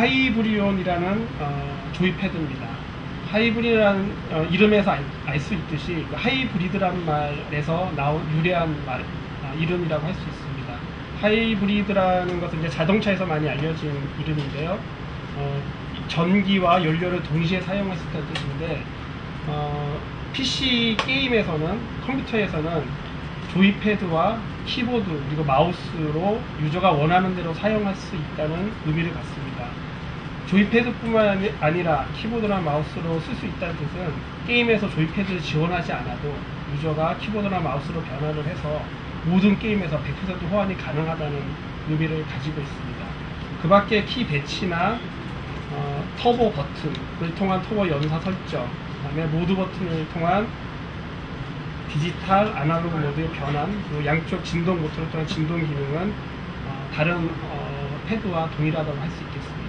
하이브리온이라는 어, 조이 패드입니다. 하이브리드라는 어, 이름에서 알 수 있듯이 그 하이브리드라는 말에서 나온 유래한 말, 아, 이름이라고 할 수 있습니다. 하이브리드라는 것은 이제 자동차에서 많이 알려진 이름인데요. 어, 전기와 연료를 동시에 사용했을 때 뜻인데 어, PC 게임에서는 컴퓨터에서는 조이패드와 키보드 그리고 마우스로 유저가 원하는 대로 사용할 수 있다는 의미를 갖습니다. 조이패드뿐만 아니- 아니라 키보드나 마우스로 쓸 수 있다는 뜻은 게임에서 조이패드를 지원하지 않아도 유저가 키보드나 마우스로 변환을 해서 모든 게임에서 100% 호환이 가능하다는 의미를 가지고 있습니다. 그 밖에 키 배치나 어, 터보 버튼을 통한 터보 연사 설정, 그 다음에 모드 버튼을 통한 디지털 아날로그 모드의 변환, 그리고 양쪽 진동 모터를 통한 진동 기능은 어, 다른 어, 패드와 동일하다고 할 수 있겠습니다.